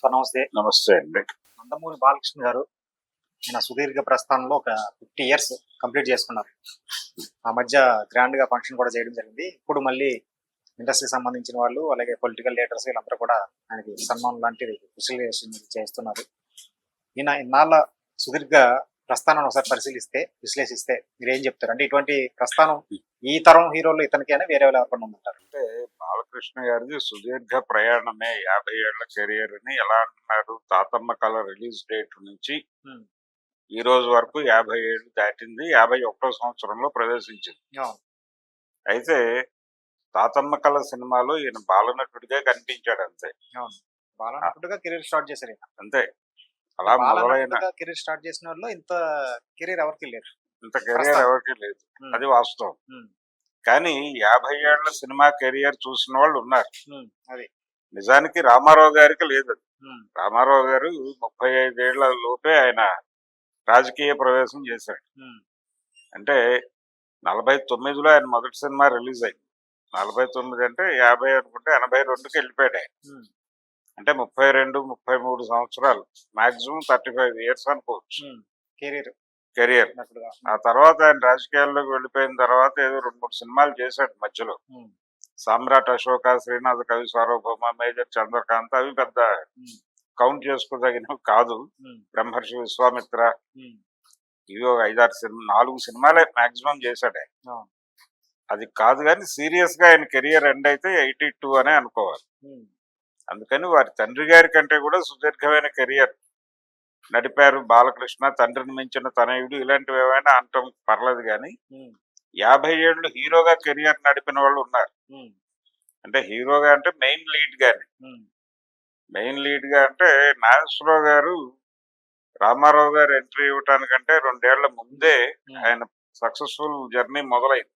Sir నమస్తే. నమస్తే అండి. నందమూరి బాలకృష్ణ గారు ఆయన సుదీర్ఘ ప్రస్థానంలో ఒక ఫిఫ్టీ ఇయర్స్ కంప్లీట్ చేసుకున్నారు. ఆ మధ్య గ్రాండ్గా ఫంక్షన్ కూడా చేయడం జరిగింది. ఇప్పుడు మళ్ళీ ఇండస్ట్రీకి సంబంధించిన వాళ్ళు అలాగే పొలిటికల్ లీడర్స్ వీళ్ళందరూ కూడా ఆయనకి సన్మానం విశ్లేషణ చేస్తున్నారు. ఈయన ఇన్నాళ్ళ సుదీర్ఘ ప్రస్థానం ఒకసారి పరిశీలిస్తే విశ్లేషిస్తే మీరు ఏం చెప్తారు? అంటే ఇటువంటి ప్రస్థానం ఈ తరం హీరోలు ఇతనికి అని వేరే వాళ్ళు ఎవరికన్నా ఉందంటారు? అంటే బాలకృష్ణ గారిది సుదీర్ఘ ప్రయాణమే యాభై ఏళ్ళ కెరియర్ అని ఎలా అంటున్నారు? తాతమ్మ కళ రిలీజ్ డేట్ నుంచి. ఈ రోజు వరకు యాభై ఏళ్ళు దాటింది యాభై ఒకటో సంవత్సరంలో ప్రవేశించింది. అయితే తాతమ్మ కళ సినిమాలో ఈయన బాలనటుడిగా కనిపించాడు అంతే. బాలనటుడుగా కెరీర్ స్టార్ట్ చేశారు అంతే. అలా మొదలైన కెరీర్ స్టార్ట్ చేసిన వాళ్ళు ఇంత కెరీర్ ఎవరికి లేదు. ఇంత ప్రస్థానం. ఎవరికి లేదు. అది వాస్తవం. కానీ యాభై ఏళ్ళ సినిమా కెరియర్ చూసిన వాళ్ళు ఉన్నారు. అది. నిజానికి రామారావు గారికి లేదు అది. రామారావు గారు ముప్పై ఐదేళ్ళ లోపే ఆయన రాజకీయ ప్రవేశం చేశాడు. అంటే నలభై తొమ్మిదిలో ఆయన మొదటి సినిమా రిలీజ్ అయింది. నలభై తొమ్మిది అంటే యాభై అనుకుంటే ఎనభై రెండుకి వెళ్ళిపోయాడు ఆయన. అంటే ముప్పై రెండు ముప్పై మూడు సంవత్సరాలు. మాక్సిమం థర్టీ ఫైవ్ ఇయర్స్ అనుకోవచ్చు. కెరీర్. కెరియర్ ఆ తర్వాత ఆయన రాజకీయాల్లోకి వెళ్ళిపోయిన తర్వాత ఏదో రెండు మూడు సినిమాలు చేశాడు మధ్యలో. సామ్రాట్ అశోక శ్రీనాథ కవి సార్వభౌమ మేజర్ చంద్రకాంత్ అవి పెద్ద కౌంట్ చేసుకోదగినవి కాదు. బ్రహ్మర్షి విశ్వామిత్ర ఇవి ఒక ఐదారు సినిమా నాలుగు సినిమాలే మాక్సిమం చేశాడు. అది కాదు కానీ సీరియస్గా ఆయన కెరియర్ ఎండ్ అయితే ఎయిటీ టూ అనే అనుకోవాలి. అందుకని వారి తండ్రి గారి కంటే కూడా సుదీర్ఘమైన కెరియర్ నడిపారు బాలకృష్ణ. తండ్రిని మించిన తనయుడు ఇలాంటివి ఏమైనా అంటాం పర్లేదు కానీ యాభై ఏళ్ళు హీరోగా కెరియర్ నడిపిన వాళ్ళు ఉన్నారు. అంటే హీరోగా అంటే మెయిన్ లీడ్ గాని. మెయిన్ లీడ్గా అంటే నాగేశ్వరరావు గారు రామారావు గారు ఎంట్రీ ఇవ్వటానికంటే రెండేళ్ళ ముందే ఆయన సక్సెస్ఫుల్ జర్నీ మొదలైంది.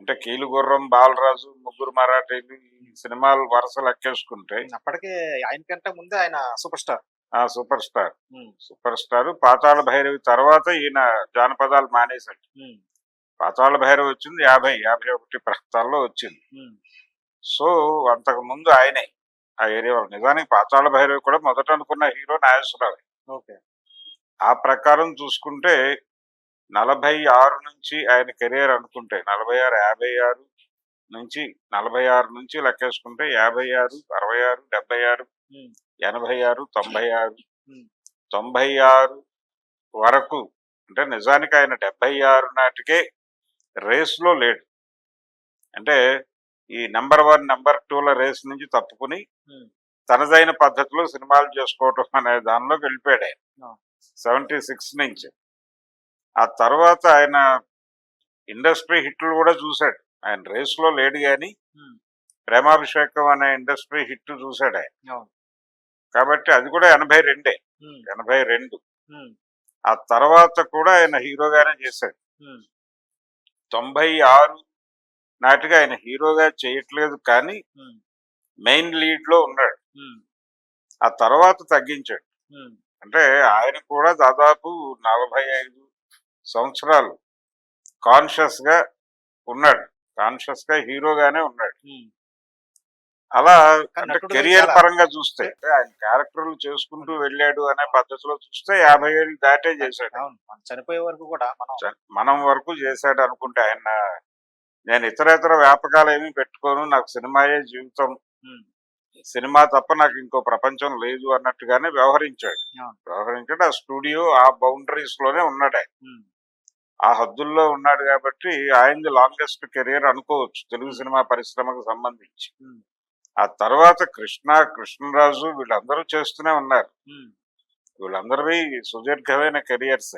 అంటే కీలుగుర్రం బాలరాజు ముగ్గురు మరాఠీలు ఈ సినిమాలు వరుసలు ఎక్కేసుకుంటే అప్పటికే ఆయన కంటే ముందే ఆయన సూపర్ స్టార్. ఆ super star. Super star. Patala Bhairavi తర్వాత ఈయన జానపదాలు మానేశాడు. పాతాళ భైరవి వచ్చింది యాభై యాభై ఒకటి ప్రాంతాల్లో వచ్చింది. సో అంతకు ముందు ఆయనే ఆ ఏరియాలో నిజానికి పాతాళ భైరవి కూడా మొదట అనుకున్న హీరో నాగేశ్వరరావు. ఓకే. ఆ ప్రకారం చూసుకుంటే నలభై ఆరు నుంచి ఆయన కెరియర్ అనుకుంటే నలభై ఆరు యాభై ఆరు నుంచి నలభై ఆరు నుంచి లెక్కేసుకుంటే యాభై ఆరు అరవై ఆరు డెబ్బై ఆరు ఎనభై ఆరు తొంభై ఆరు. తొంభై ఆరు వరకు అంటే నిజానికి ఆయన డెబ్బై ఆరు నాటికే రేస్లో లేడు. అంటే ఈ నెంబర్ వన్ నెంబర్ టూల రేస్ నుంచి తప్పుకుని తనదైన పద్ధతిలో సినిమాలు చేసుకోవటం అనే దానిలోకి వెళ్ళిపోయాడు ఆయన. సెవెంటీ సిక్స్ నుంచి. ఆ తర్వాత ఆయన ఇండస్ట్రీ హిట్లు కూడా చూశాడు. ఆయన రేస్లో లేడు కానీ ప్రేమాభిషేకం అనే ఇండస్ట్రీ హిట్ చూశాడు ఆయన. కాబట్టి అది కూడా ఎనభై రెండే. ఎనభై రెండు. ఆ తర్వాత కూడా ఆయన హీరోగానే చేశాడు. తొంభై ఆరు నాటిగా ఆయన హీరోగా చేయట్లేదు కానీ మెయిన్ లీడ్లో ఉన్నాడు ఆ తర్వాత తగ్గించాడు. అంటే ఆయన కూడా దాదాపు నలభై ఐదు సంవత్సరాలు కాన్షియస్గా ఉన్నాడు. కాన్షియస్గా హీరోగానే ఉన్నాడు. అలా అంటే కెరియర్ పరంగా చూస్తే ఆయన క్యారెక్టర్లు చేసుకుంటూ వెళ్ళాడు అనే పద్ధతిలో చూస్తే యాభై ఏళ్ళు దాటే చేశాడు. చనిపోయే వరకు కూడా మనం వరకు చేశాడు అనుకుంటే ఆయన నేను ఇతర ఇతర వ్యాపకాలు ఏమీ పెట్టుకోను. నాకు సినిమాయే జీవితం. సినిమా తప్ప నాకు ఇంకో ప్రపంచం లేదు అన్నట్టుగానే వ్యవహరించాడు. వ్యవహరించాడు. ఆ స్టూడియో ఆ బౌండరీస్లోనే ఉన్నాడు ఆ హద్దుల్లో ఉన్నాడు కాబట్టి ఆయనది లాంగెస్ట్ కెరియర్ అనుకోవచ్చు తెలుగు సినిమా పరిశ్రమకు సంబంధించి. ఆ తర్వాత కృష్ణ కృష్ణరాజు వీళ్ళందరూ చేస్తూనే ఉన్నారు. వీళ్ళందరివి సుదీర్ఘమైన కెరియర్స్.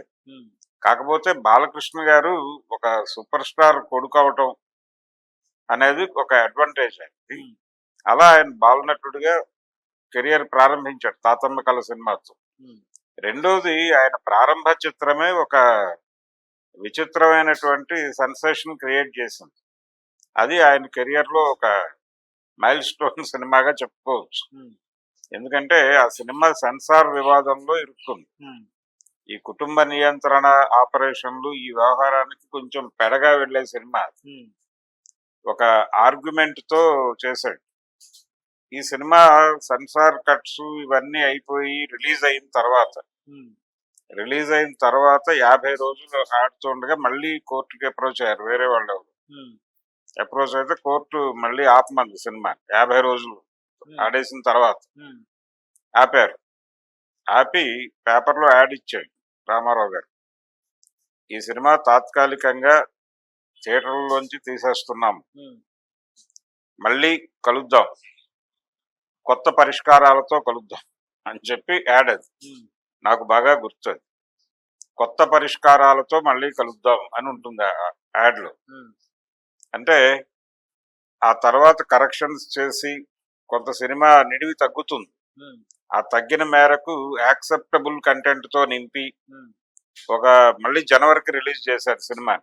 కాకపోతే బాలకృష్ణ గారు ఒక సూపర్ స్టార్ కొడుకు అవటం అనేది ఒక అడ్వాంటేజ్ అయింది అలా ఆయన బాలనటుడిగా కెరియర్ ప్రారంభించాడు తాతమ్మ కళ సినిమాతో. రెండోది ఆయన ప్రారంభ చిత్రమే ఒక విచిత్రమైనటువంటి సెన్సేషన్ క్రియేట్ చేసింది. అది ఆయన కెరియర్లో ఒక మైల్ స్టోన్ సినిమాగా చెప్పుకోవచ్చు. ఎందుకంటే ఆ సినిమా సెన్సార్ వివాదంలో ఇరుక్కుంది. ఈ కుటుంబ నియంత్రణ ఆపరేషన్లు ఈ వ్యవహారానికి కొంచెం పెడగా వెళ్ళే సినిమా ఒక ఆర్గ్యుమెంట్తో చేశాడు. ఈ సినిమా సెన్సార్ కట్స్ ఇవన్నీ అయిపోయి రిలీజ్ అయిన తర్వాత రిలీజ్ అయిన తర్వాత యాభై రోజులు ఆడుతుండగా మళ్ళీ కోర్టుకి అప్రోచ్ అయ్యారు వేరే వాళ్ళు అప్రోచ్ అయితే కోర్టు మళ్ళీ ఆపమంది సినిమా యాభై రోజులు ఆడేసిన తర్వాత. ఆపారు. ఆపి పేపర్లో యాడ్ ఇచ్చాడు రామారావు గారు. ఈ సినిమా తాత్కాలికంగా థియేటర్లోంచి తీసేస్తున్నాము మళ్ళీ కలుద్దాం. కొత్త పరిష్కారాలతో కలుద్దాం అని చెప్పి యాడ్ అది. నాకు బాగా గుర్తుంది కొత్త పరిష్కారాలతో మళ్ళీ కలుద్దాం అని ఉంటుంది ఆ యాడ్లో. అంటే ఆ తర్వాత కరెక్షన్స్ చేసి కొంత సినిమా నిడివి తగ్గుతుంది. ఆ తగ్గిన మేరకు యాక్సెప్టబుల్ కంటెంట్తో నింపి ఒక మళ్ళీ జనవరికి రిలీజ్ చేశారు సినిమా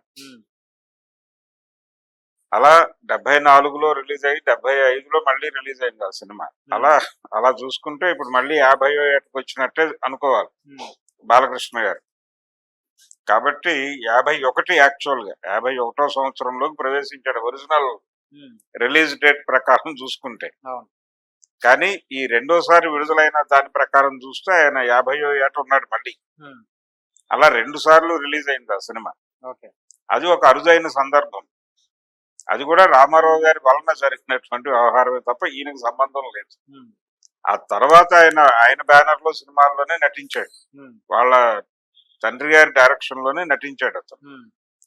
అలా డెబ్బై నాలుగులో రిలీజ్ అయ్యి డెబ్బై ఐదులో మళ్ళీ రిలీజ్ అయింది ఆ సినిమా. అలా అలా చూసుకుంటే ఇప్పుడు మళ్ళీ యాభై ఏటకు వచ్చినట్టే అనుకోవాలి ఉమ్, బాలకృష్ణ గారు. కాబట్టి యాభై ఒకటి యాక్చువల్గా యాభై ఒకటో సంవత్సరంలోకి ప్రవేశించాడు ఒరిజినల్ ఉమ్, రిలీజ్ డేట్ ప్రకారం చూసుకుంటే. కానీ ఈ రెండోసారి విడుదలైన దాని ప్రకారం చూస్తే ఆయన యాభైయో ఏట ఉన్నాడు మళ్ళీ. అలా రెండు సార్లు రిలీజ్ అయింది ఆ సినిమా. అది ఒక అరుదైన సందర్భం. అది కూడా రామారావు గారి వలన జరిగినటువంటి వ్యవహారమే తప్ప ఈయనకు సంబంధం లేదు. ఆ తర్వాత ఆయన ఆయన బ్యానర్లో సినిమాల్లోనే నటించాడు. వాళ్ళ తండ్రి గారి డైరెక్షన్లోనే నటించాడు అతను.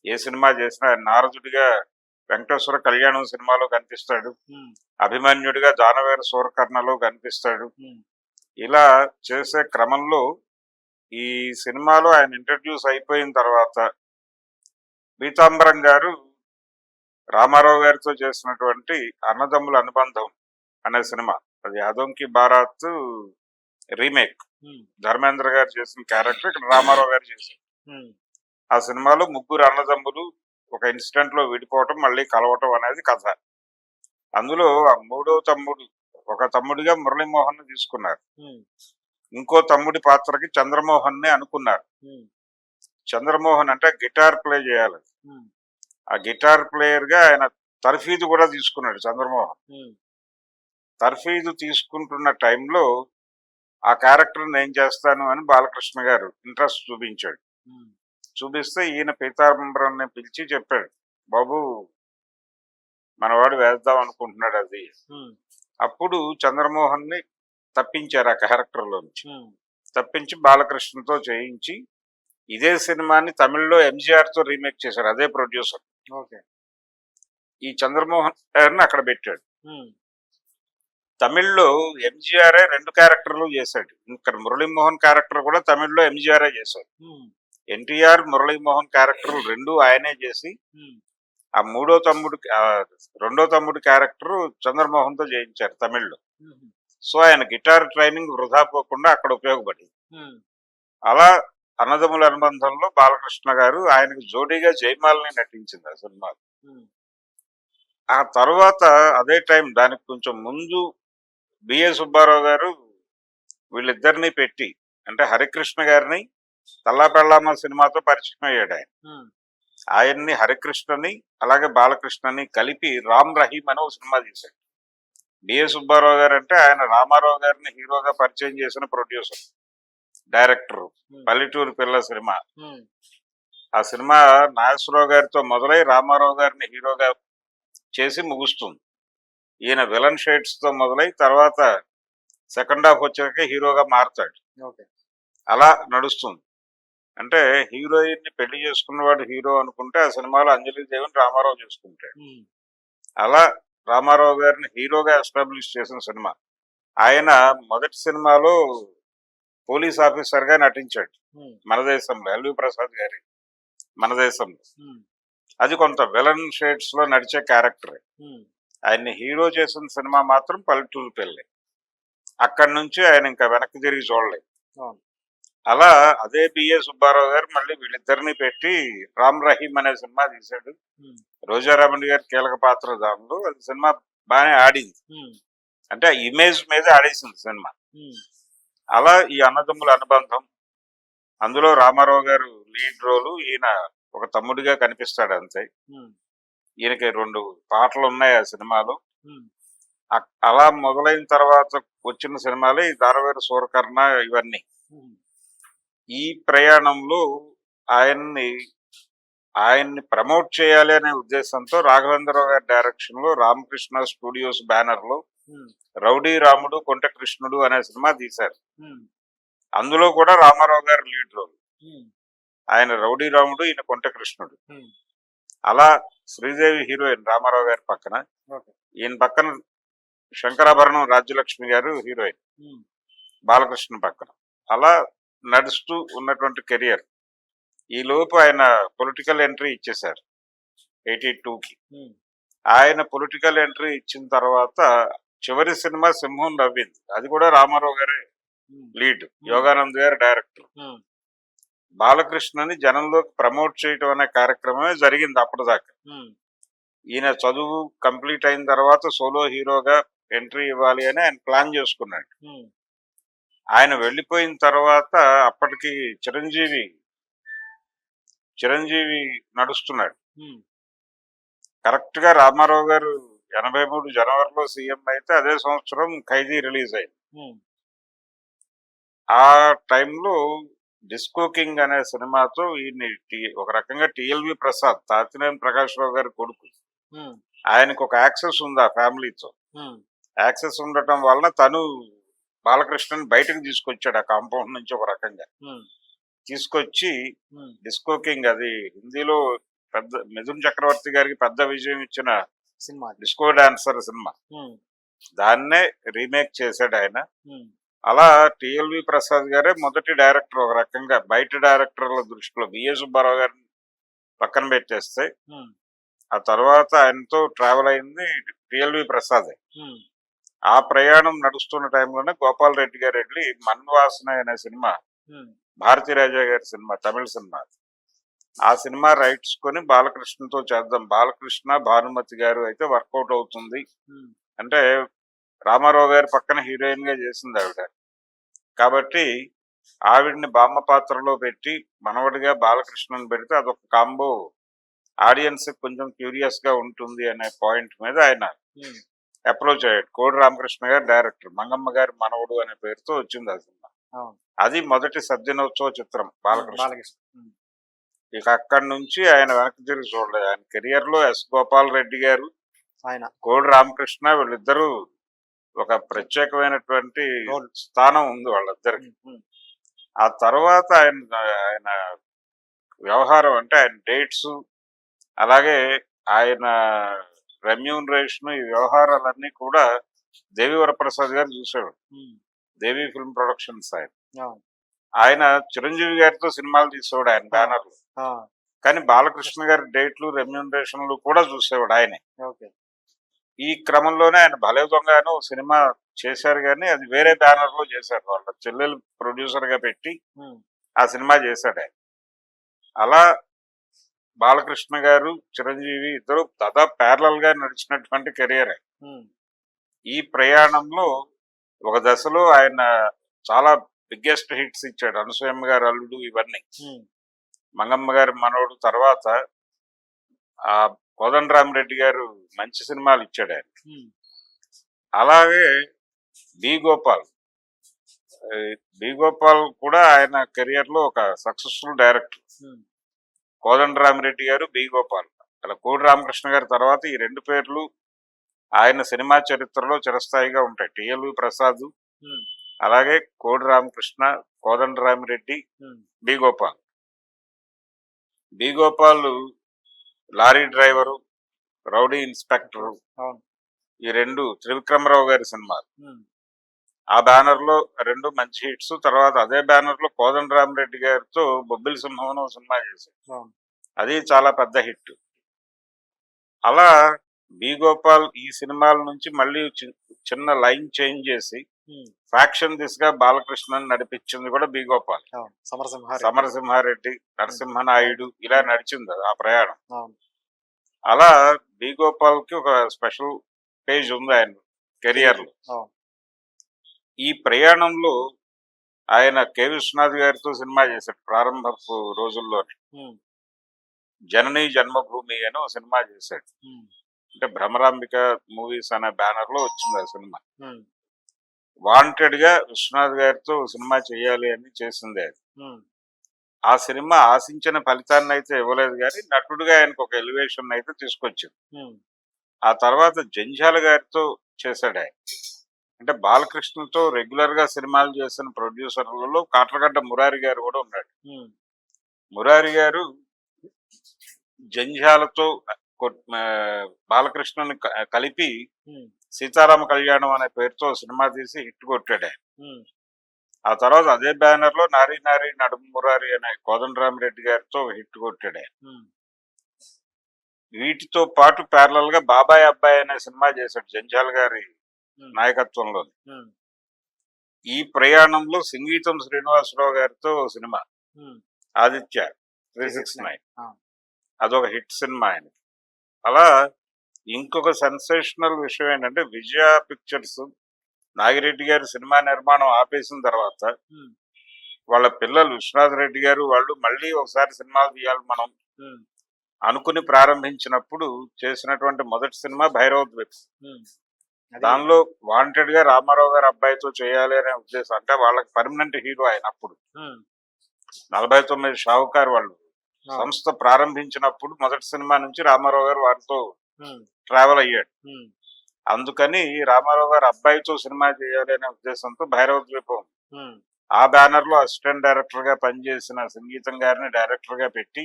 ఏ సినిమా చేసినా నారదుడిగా వెంకటేశ్వర కళ్యాణం సినిమాలో కనిపిస్తాడు. అభిమన్యుడిగా దానవేర సూరకర్ణలో కనిపిస్తాడు. ఇలా చేసే క్రమంలో ఈ సినిమాలో ఆయన ఇంట్రడ్యూస్ అయిపోయిన తర్వాత పీతాంబరం గారు రామారావు గారితో చేసినటువంటి అన్నదమ్ముల అనుబంధం అనే సినిమా. అది యాదోంకి బారాత్ రీమేక్. ధర్మేంద్ర గారు చేసిన క్యారెక్టర్ ఇక్కడ రామారావు గారు ఉమ్, ఆ సినిమాలో ముగ్గురు అన్నదమ్ములు ఒక ఇన్సిడెంట్లో విడిపోవటం మళ్ళీ కలవటం అనేది కథ. అందులో ఆ మూడో తమ్ముడు ఒక తమ్ముడిగా మురళీమోహన్ని తీసుకున్నారు ఇంకో తమ్ముడి పాత్రకి చంద్రమోహన్ని అనుకున్నారు చంద్రమోహన్ అంటే గిటార్ ప్లే చేయాలి. ఆ గిటార్ ప్లేయర్గా ఆయన తర్ఫీదు కూడా తీసుకున్నాడు చంద్రమోహన్. తర్ఫీదు తీసుకుంటున్న టైంలో ఆ క్యారెక్టర్ నేను చేస్తాను అని బాలకృష్ణ గారు ఇంట్రెస్ట్ చూపించాడు. చూపిస్తే ఈయన పీతాంబరాన్ని పిలిచి చెప్పాడు బాబు మనవాడు వేద్దాం అనుకుంటున్నాడు అది. అప్పుడు చంద్రమోహన్ని తప్పించారు ఆ క్యారెక్టర్లో నుంచి తప్పించి బాలకృష్ణతో చేయించి ఇదే సినిమాని తమిళ్ళో ఎంజీఆర్తో రీమేక్ చేశారు అదే ప్రొడ్యూసర్. ఈ చంద్రమోహన్ గారిని అక్కడ పెట్టాడు. తమిళ్ళో ఎంజీఆర్ఏ రెండు క్యారెక్టర్లు చేశాడు. ఇక్కడ మురళీమోహన్ క్యారెక్టర్ కూడా తమిళ్ళో ఎంజీఆర్ఏ చేశాడు. ఎన్టీఆర్ మురళీమోహన్ క్యారెక్టర్ రెండు ఆయనే చేసి ఆ మూడో తమ్ముడు రెండో తమ్ముడు క్యారెక్టర్ చంద్రమోహన్తో చేయించారు తమిళ్ళో. సో ఆయన గిటార్ ట్రైనింగ్ వృధా పోకుండా అక్కడ ఉపయోగపడింది. అలా అన్నదమ్ముల అనుబంధంలో బాలకృష్ణ గారు ఆయనకు జోడీగా జయమాలని నటించింది ఆ సినిమా. ఆ తర్వాత అదే టైం దానికి కొంచెం ముందు బిఏ సుబ్బారావు గారు వీళ్ళిద్దరిని పెట్టి అంటే హరికృష్ణ గారిని తల్లా పెళ్ళామ సినిమాతో పరిచయం అయ్యాడు ఆయన. ఆయన్ని హరికృష్ణని అలాగే బాలకృష్ణని కలిపి రామ్ రహీం అని ఒక సినిమా తీశాడు. బిఏ సుబ్బారావు గారు అంటే ఆయన రామారావు గారిని హీరోగా పరిచయం చేసిన ప్రొడ్యూసర్. డైరెక్టర్. పల్లెటూరు పిల్ల సినిమా. ఆ సినిమా నాగేశ్వరరావు గారితో మొదలై రామారావు గారిని హీరోగా చేసి ముగుస్తుంది. ఈయన విలన్ షేడ్స్తో మొదలై తర్వాత సెకండ్ హాఫ్ వచ్చాక హీరోగా మారుతాడు. అలా నడుస్తుంది. అంటే హీరోయిన్ని పెళ్ళి చేసుకున్నవాడు హీరో అనుకుంటే ఆ సినిమాలో అంజలి దేవిని రామారావు చేసుకుంటాడు. అలా రామారావు గారిని హీరోగా ఎస్టాబ్లిష్ చేసిన సినిమా. ఆయన మొదటి సినిమాలో పోలీస్ ఆఫీసర్గా నటించాడు. మన దేశంలో ఎల్వి ప్రసాద్ గారి మన దేశంలో. అది కొంత విలన్ షేడ్స్లో నడిచే క్యారెక్టర్. ఆయన్ని హీరో చేసిన సినిమా మాత్రం పల్లెటూరు పెళ్ళి. అక్కడి నుంచి ఆయన ఇంకా వెనక్కి తిరిగి చూడలేదు. అలా అదే బిఏ సుబ్బారావు గారు మళ్ళీ వీళ్ళిద్దరిని పెట్టి రామ్ రహీం అనే సినిమా తీశాడు. రోజారామణి గారి కీలక పాత్ర దానిలో. అది సినిమా బాగానే ఆడింది. అంటే ఆ ఇమేజ్ మీద ఆడేసింది సినిమా. అలా ఈ అన్నదమ్ముల అనుబంధం. అందులో రామారావు గారు లీడ్ రోలు ఈయన ఒక తమ్ముడిగా కనిపిస్తాడు అంతే. ఈయనకి రెండు పాటలు ఉన్నాయి ఆ సినిమాలో. అలా మొదలైన తర్వాత వచ్చిన సినిమాలే ఈ దారవేరు సూరకర్ణ ఇవన్నీ. ఈ ప్రయాణంలో ఆయన్ని ఆయన్ని ప్రమోట్ చేయాలి అనే ఉద్దేశంతో రాఘవేంద్రరావు గారి డైరెక్షన్లో రామకృష్ణ స్టూడియోస్ బ్యానర్లో రౌడీ రాముడు కొంట కృష్ణుడు అనే సినిమా తీశారు. అందులో కూడా రామారావు గారు లీడ్ రోల్. ఆయన రౌడీ రాముడు ఈయన కొంట కృష్ణుడు. అలా శ్రీదేవి హీరోయిన్ రామారావు గారి పక్కన ఈయన పక్కన శంకరాభరణం రాజ్యలక్ష్మి గారు హీరోయిన్. బాలకృష్ణ పక్కన. అలా నడుస్తూ ఉన్నటువంటి కెరియర్. ఈ లోపు ఆయన పొలిటికల్ ఎంట్రీ ఇచ్చేశారు. ఎయిటీ కి ఉమ్, ఆయన పొలిటికల్ ఎంట్రీ ఇచ్చిన తర్వాత చివరి సినిమా సింహం నవ్వింది. అది కూడా రామారావు గారే లీడ్. యోగానంద్ గారు డైరెక్టర్. బాలకృష్ణని జనంలోకి ప్రమోట్ చేయటం అనే కార్యక్రమమే జరిగింది అప్పటిదాకా. ఈయన చదువు కంప్లీట్ అయిన తర్వాత సోలో హీరోగా ఎంట్రీ ఇవ్వాలి అని ఆయన ప్లాన్ చేసుకున్నాడు. ఆయన వెళ్ళిపోయిన తర్వాత అప్పటికి చిరంజీవి చిరంజీవి నడుస్తున్నాడు. కరెక్ట్గా రామారావు గారు ఎనభై మూడు జనవరిలో సీఎం అయితే అదే సంవత్సరం ఖైదీ రిలీజ్ అయింది. ఆ టైంలో డిస్కో కింగ్ అనే సినిమాతో ఈయన్ని ఒక రకంగా టిఎల్వి ప్రసాద్ తాతినేని ప్రకాష్ రావు గారి కొడుకు. ఆయనకు ఒక యాక్సెస్ ఉంది ఆ ఫ్యామిలీతో. యాక్సెస్ ఉండటం వలన తను బాలకృష్ణని బయటకు తీసుకొచ్చాడు ఆ కాంపౌండ్ నుంచి ఒక రకంగా. తీసుకొచ్చి డిస్కో కింగ్ అది హిందీలో పెద్ద మిథున్ చక్రవర్తి గారికి పెద్ద విజయం ఇచ్చిన సినిమా. డిస్కో డాన్సర్ సినిమా. దాన్నే రీమేక్ చేశాడు ఆయన. అలా టిఎల్వి ప్రసాద్ గారే మొదటి డైరెక్టర్ ఒక రకంగా బయట డైరెక్టర్ల దృష్టిలో బిఏ సుబ్బారావు గారిని పక్కన పెట్టేస్తే ఆ తర్వాత ఆయనతో ట్రావెల్ అయింది టిఎల్వి ప్రసాద్. ఆ ప్రయాణం నడుస్తున్న టైంలోనే గోపాల్ రెడ్డి గారు వెళ్ళి మన్వాసన అనే సినిమా ఉమ్, భారతీ రాజా గారి సినిమా తమిళ సినిమా ఆ సినిమా రైట్స్ కొని బాలకృష్ణతో చేద్దాం. బాలకృష్ణ భానుమతి గారు అయితే వర్కౌట్ అవుతుంది. అంటే రామారావు గారి పక్కన హీరోయిన్గా చేసింది ఆవిడ. కాబట్టి ఆవిడ్ని బామ్మ పాత్రలో పెట్టి మనవడిగా బాలకృష్ణని పెడితే అదొక కాంబో ఆడియన్స్ కొంచెం క్యూరియస్గా ఉంటుంది అనే పాయింట్ మీద ఆయన అప్రోచ్ అయ్యాడు. కోడి రామకృష్ణ గారు డైరెక్టర్. మంగమ్మ గారి మనవడు అనే పేరుతో వచ్చింది ఆ సినిమా. అది మొదటి సద్దినోత్సవ చిత్రం బాలకృష్ణ. ఇక అక్కడి నుంచి ఆయన వెనక్కి తిరిగి చూడలేదు. ఆయన కెరియర్లో ఎస్ గోపాల్ రెడ్డి గారు ఆయన. కోడి రామకృష్ణ వీళ్ళిద్దరూ ఒక ప్రత్యేకమైనటువంటి. స్థానం ఉంది వాళ్ళిద్దరికి. ఆ తర్వాత ఆయన ఆయన వ్యవహారం అంటే ఆయన డేట్స్ అలాగే ఆయన రెమ్యూనరేషన్ ఈ వ్యవహారాలన్నీ కూడా దేవి వరప్రసాద్ గారు చూసేవాడు ఉమ్, దేవి ఫిల్మ్ ప్రొడక్షన్స్ ఆయన. ఆయన చిరంజీవి గారితో సినిమాలు తీసేవాడు ఆయన బ్యానర్ కానీ బాలకృష్ణ గారి డేట్లు రెమ్యూనరేషన్లు కూడా చూసేవాడు ఆయనే. ఓకే. ఈ క్రమంలోనే ఆయన భలే దొంగ అని ఓ సినిమా చేశారు కానీ అది వేరే బ్యానర్లో చేశారు. వాళ్ళ చెల్లెలు ప్రొడ్యూసర్గా పెట్టి ఆ సినిమా చేశాడు ఆయన. అలా బాలకృష్ణ గారు చిరంజీవి ఇద్దరు దాదాపు ప్యారలల్గా నడిచినటువంటి కెరియర్ ఈ ప్రయాణంలో ఒక దశలో ఆయన చాలా బిగ్గెస్ట్ హిట్స్ ఇచ్చాడు. అనసూయమ్మ గారు అల్లుడు ఇవన్నీ. మంగమ్మ గారి మనవడు తర్వాత ఆ కోదండరామరెడ్డి గారు మంచి సినిమాలు ఇచ్చాడు ఆయన. అలాగే బి గోపాల్. బి గోపాల్ కూడా ఆయన కెరియర్లో ఒక సక్సెస్ఫుల్ డైరెక్టర్. కోదండరామిరెడ్డి గారు బి గోపాల్. అలా కోడి రామకృష్ణ గారి తర్వాత ఈ రెండు పేర్లు ఆయన సినిమా చరిత్రలో చిరస్థాయిగా ఉంటాయి. టిఎల్వి ప్రసాద్ అలాగే Kodi Ramakrishna Kodandarami Reddy B Gopal. B Gopal lorry driver rowdy inspector. ఈ రెండు త్రివిక్రమరావు గారి సినిమాలు. ఆ బ్యానర్లో రెండు మంచి హిట్స్ తర్వాత అదే బ్యానర్లో కోదండరామిరెడ్డి గారితో బొబ్బిలి సింహం సినిమా చేశారు. అది చాలా పెద్ద హిట్. అలా బి గోపాల్ ఈ సినిమాల నుంచి మళ్ళీ చిన్న లైన్ చేంజ్ చేసి ఫ్యాక్షన్ దిశగా బాలకృష్ణని నడిపించింది కూడా బి గోపాల్. సమరసింహారెడ్డి. సమరసింహారెడ్డి నరసింహనాయుడు ఇలా నడిచింది ఆ ప్రయాణం. అలా బి గోపాల్కి ఒక స్పెషల్ పేజ్ ఉంది ఆయన కెరియర్లో. ఈ ప్రయాణంలో ఆయన కె. విశ్వనాథ్ గారితో సినిమా చేశాడు ప్రారంభపు రోజుల్లోనే. జనని జన్మభూమి అని ఒక సినిమా చేశాడు. అంటే భ్రమరాంబిక మూవీస్ అనే బ్యానర్లో వచ్చింది ఆ సినిమా. వాంటెడ్గా విశ్వనాథ్ గారితో సినిమా చేయాలి అని చేసింది అది. ఆ సినిమా ఆశించిన ఫలితాన్ని అయితే ఇవ్వలేదు కానీ నటుడుగా ఆయనకు ఒక ఎలివేషన్ అయితే తీసుకొచ్చింది. ఆ తర్వాత జంజాల గారితో చేశాడు ఆయన. అంటే బాలకృష్ణతో రెగ్యులర్గా సినిమాలు చేసిన ప్రొడ్యూసర్లలో కాట్రగడ్డ మురారి గారు కూడా ఉన్నాడు. మురారి గారు జంజాలతో బాలకృష్ణని కలిపి సీతారామ కళ్యాణం అనే పేరుతో సినిమా తీసి హిట్ కొట్టాడు. ఆయన ఆ తర్వాత అదే బ్యానర్లో నారి నారి నడుము మురారి అనే కోదండరామిరెడ్డి గారితో హిట్ కొట్టాడు. వీటితో పాటు ప్యారలల్గా బాబాయ్ అబ్బాయి అనే సినిమా చేశాడు జంజాల గారి నాయకత్వంలో ఈ ప్రయాణంలో సంగీతం శ్రీనివాసరావు గారితో సినిమా ఆదిత్య త్రీ సిక్స్ నైన్. అదొక హిట్ సినిమా ఆయన అలా ఇంకొక సెన్సేషనల్ విషయం ఏంటంటే విజయ పిక్చర్స్ నాగిరెడ్డి గారి సినిమా నిర్మాణం ఆపేసిన తర్వాత వాళ్ళ పిల్లలు విశ్వనాథ్ రెడ్డి గారు వాళ్ళు మళ్ళీ ఒకసారి సినిమాలు తీయాలి మనం అనుకుని ప్రారంభించినప్పుడు చేసినటువంటి మొదటి సినిమా భైరవ ద్వీప్ ఉమ్. అది- దానిలో వాంటెడ్గా రామారావు గారి అబ్బాయితో చేయాలి అనే ఉద్దేశం అంటే వాళ్ళకి పర్మనెంట్ హీరో ఉమ్, నలభై తొమ్మిది షావుకార్ వాళ్ళు సంస్థ ప్రారంభించినప్పుడు మొదటి సినిమా నుంచి రామారావు గారు వారితో ట్రావెల్ అయ్యాడు. అందుకని రామారావు గారు అబ్బాయితో సినిమా చేయాలి అనే ఉద్దేశంతో భైరవ ద్వీపం. ఆ బ్యానర్లో అసిస్టెంట్ డైరెక్టర్గా పనిచేసిన సంగీతం గారిని డైరెక్టర్గా పెట్టి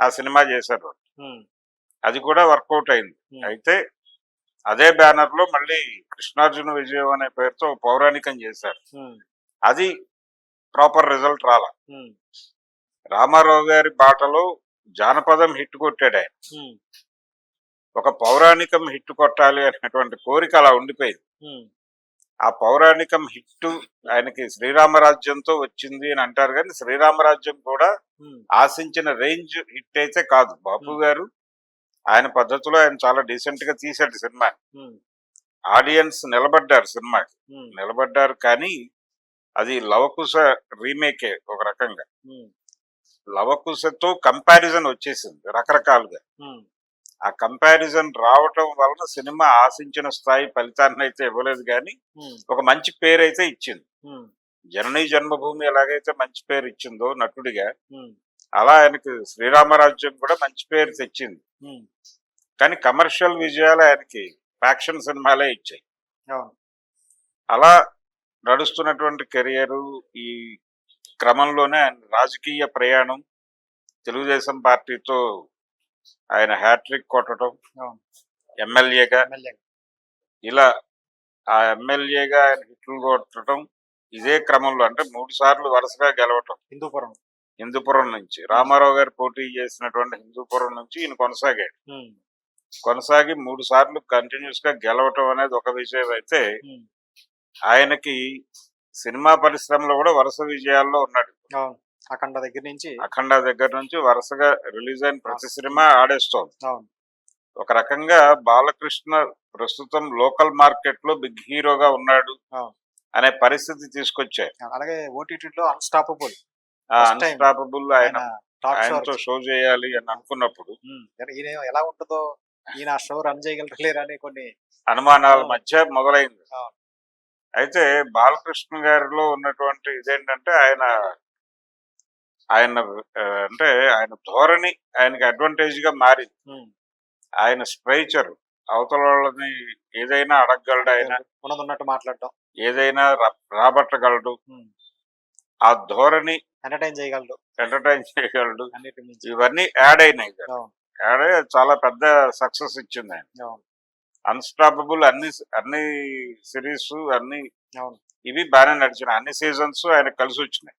ఆ సినిమా చేశారు అది కూడా వర్కౌట్ అయింది. అయితే అదే బ్యానర్లో మళ్ళీ కృష్ణార్జున విజయం అనే పేరుతో పౌరాణికం చేశారు. అది ప్రాపర్ రిజల్ట్ రాల. రామారావు గారి బాటలో జానపదం హిట్ కొట్టాడు ఆయన. ఒక పౌరాణికం హిట్ కొట్టాలి అనేటువంటి కోరిక అలా ఉండిపోయింది. ఆ పౌరాణికం హిట్ ఆయనకి శ్రీరామరాజ్యంతో వచ్చింది అని అంటారు కానీ శ్రీరామరాజ్యం కూడా ఆశించిన రేంజ్ హిట్ అయితే కాదు. Hmm. గారు ఆయన పద్ధతిలో ఆయన చాలా డీసెంట్గా తీసాడు సినిమా ఆడియన్స్ నిలబడ్డారు సినిమాకి. నిలబడ్డారు కానీ అది లవకుశ రీమేకే ఒక రకంగా. లవకుశతో కంపారిజన్ వచ్చేసింది రకరకాలుగా. ఆ కంపారిజన్ రావటం వలన సినిమా ఆశించిన స్థాయి ఫలితాన్ని అయితే ఇవ్వలేదు కానీ ఒక మంచి పేరు అయితే ఇచ్చింది జననీ జన్మభూమి ఎలాగైతే మంచి పేరు ఇచ్చిందో నటుడిగా అలా ఆయనకి శ్రీరామరాజ్యం కూడా మంచి పేరు తెచ్చింది. కానీ కమర్షియల్ విజయాలు ఆయనకి ఫ్యాక్షన్ సినిమాలే ఇచ్చాయి. అలా నడుస్తున్నటువంటి కెరియర్ ఈ క్రమంలోనే ఆయన రాజకీయ ప్రయాణం తెలుగుదేశం పార్టీతో ఆయన హ్యాట్రిక్ కొట్టడం. ఎమ్మెల్యేగా ఎమ్మెల్యే ఇలా ఆ ఎమ్మెల్యేగా ఆయన హిట్లు కొట్టడం ఇదే క్రమంలో అంటే మూడు సార్లు వరుసగా గెలవటం. హిందూపురం. హిందూపురం నుంచి. రామారావు గారు పోటీ చేసినటువంటి హిందూపురం నుంచి ఈయన కొనసాగాడు. కొనసాగి మూడు సార్లు కంటిన్యూస్గా గెలవటం అనేది ఒక విజయం అయితే ఆయనకి సినిమా పరిశ్రమలో కూడా వరుస విజయాల్లో ఉన్నాడు అఖండ దగ్గర నుంచి అఖండ దగ్గర నుంచి వరుసగా రిలీజ్ అయిన ప్రతి సినిమా ఆడేస్తోంది అవును ఒక రకంగా బాలకృష్ణ ప్రస్తుతం లోకల్ మార్కెట్లో బిగ్ హీరోగా ఉన్నాడు. అనే పరిస్థితి తీసుకొచ్చాయి అలాగే ఓటీటీలో అన్స్టాపబుల్. అన్స్టాపబుల్ ఆయన ఆయనతో షో చేయాలి అని అనుకున్నప్పుడు ఈయన ఎలా ఉంటుందో ఈయన షో రన్ చేయగలరు లేరు అని కొన్ని అనుమానాల. మధ్య మొదలైంది. అయితే బాలకృష్ణ గారిలో ఉన్నటువంటి ఇదేంటంటే ఆయన ఆయన అంటే ఆయన ధోరణి ఆయనకి అడ్వాంటేజ్గా మారింది ఆయన స్ట్రైచర్. అవతల వాళ్ళని ఏదైనా అడగగలడు. ఆయన ఉన్నట్టు మాట్లాడటం. ఏదైనా రాబట్టగలడు. ఆ ధోరణి ఎంటర్టైన్ చేయగలడు. ఎంటర్టైన్ చేయగలడు. ఇవన్నీ యాడ్ అయినాయి. యాడ్ అయ్యి చాలా పెద్ద సక్సెస్ ఇచ్చింది ఆయన. అన్స్టాపబుల్ అన్ని అన్ని సిరీస్ అన్ని ఇవి బాగానే నడిచినాయి. అన్ని సీజన్స్ ఆయన కలిసి వచ్చినాయి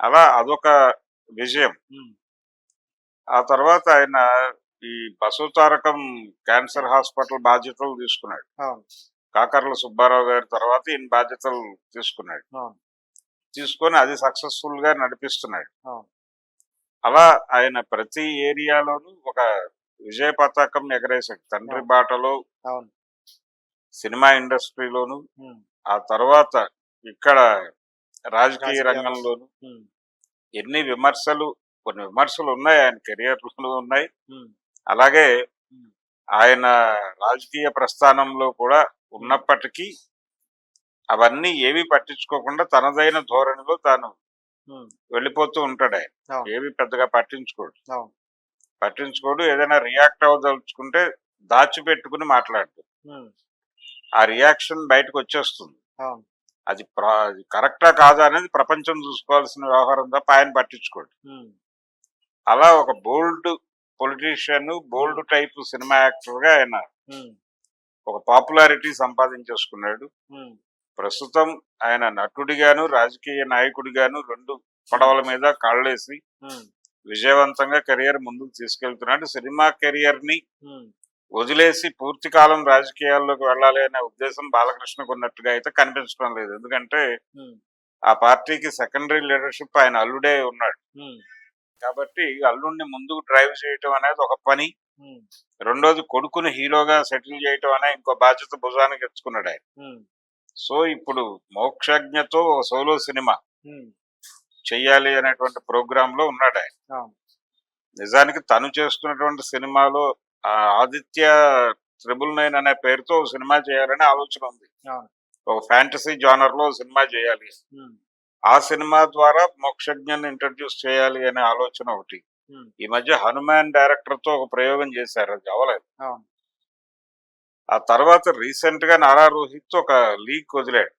అలా అదొక విజయం. ఆ తర్వాత ఆయన ఈ బసవతారకం క్యాన్సర్ హాస్పిటల్ బాధ్యతలు తీసుకున్నాడు. కాకర్ల సుబ్బారావు గారి తర్వాత ఈయన బాధ్యతలు తీసుకున్నాడు. తీసుకొని అది సక్సెస్ఫుల్గా నడిపిస్తున్నాడు అలా ఆయన ప్రతి ఏరియాలోనూ ఒక విజయ పతాకం ఎగరేశాడు. తండ్రి. బాటలో సినిమా ఇండస్ట్రీలోను ఆ తర్వాత ఇక్కడ రాజకీయ రంగంలోను ఎన్ని విమర్శలు కొన్ని విమర్శలు ఉన్నాయి. ఆయన కెరియర్లో ఉన్నాయి అలాగే. ఆయన రాజకీయ ప్రస్థానంలో కూడా ఉన్నప్పటికీ అవన్నీ ఏవి పట్టించుకోకుండా తనదైన ధోరణిలో తాను వెళ్ళిపోతూ ఉంటాడు ఆయన. ఏవి పెద్దగా పట్టించుకోడు. పట్టించుకోడు ఏదైనా రియాక్ట్ అవ్వదలుచుకుంటే దాచిపెట్టుకుని మాట్లాడు. ఉమ్, ఆ రియాక్షన్ బయటకు వచ్చేస్తుంది అది కరెక్టా కాదా అనేది ప్రపంచం చూసుకోవాల్సిన వ్యవహారం తప్ప ఆయన పట్టించుకోడు. ఉమ్, అలా ఒక బోల్డ్ పొలిటీషియన్ బోల్డ్ టైప్ సినిమా యాక్టర్గా ఆయన ఉమ్, ఒక పాపులారిటీ సంపాదించేసుకున్నాడు. ప్రస్తుతం ఆయన నటుడిగాను రాజకీయ నాయకుడిగాను రెండు పడవల మీద కాళ్ళేసి విజయవంతంగా కెరియర్ ముందుకు తీసుకెళ్తున్నాడు సినిమా కెరియర్ని వదిలేసి పూర్తి కాలం రాజకీయాల్లోకి వెళ్ళాలి అనే ఉద్దేశం బాలకృష్ణకు ఉన్నట్టుగా అయితే కనిపించడం లేదు. ఎందుకంటే ఆ పార్టీకి సెకండరీ లీడర్షిప్ ఆయన అల్లుడే ఉన్నాడు. కాబట్టి అల్లుడిని ముందుకు డ్రైవ్ చేయటం అనేది ఒక పని. రెండోది కొడుకుని హీరోగా సెటిల్ చేయటం అనే ఇంకో బాధ్యత భుజానికి ఎత్తుకున్నాడు ఆయన. సో ఇప్పుడు మోక్షజ్ఞతో సోలో సినిమా ఉమ్, చెయ్యాలి అనేటువంటి ప్రోగ్రామ్లో ఉన్నాడు ఆయన. నిజానికి తను చేస్తున్నటువంటి సినిమాలో ఆదిత్య ట్రిబుల్ నైన్ అనే పేరుతో సినిమా చేయాలనే ఆలోచన ఉంది. ఒక ఫ్యాంటసీ జానర్లో సినిమా చేయాలి. ఆ సినిమా ద్వారా మోక్షజ్ఞని ఇంట్రడ్యూస్ చేయాలి అనే ఆలోచన ఒకటి. ఈ మధ్య హనుమాన్ డైరెక్టర్తో ఒక ప్రయోగం చేశారు. అది అవ్వలేదు. అవును. ఆ తర్వాత రీసెంట్గా నారా రోహిత్ ఒక లీక్ వదిలాడు.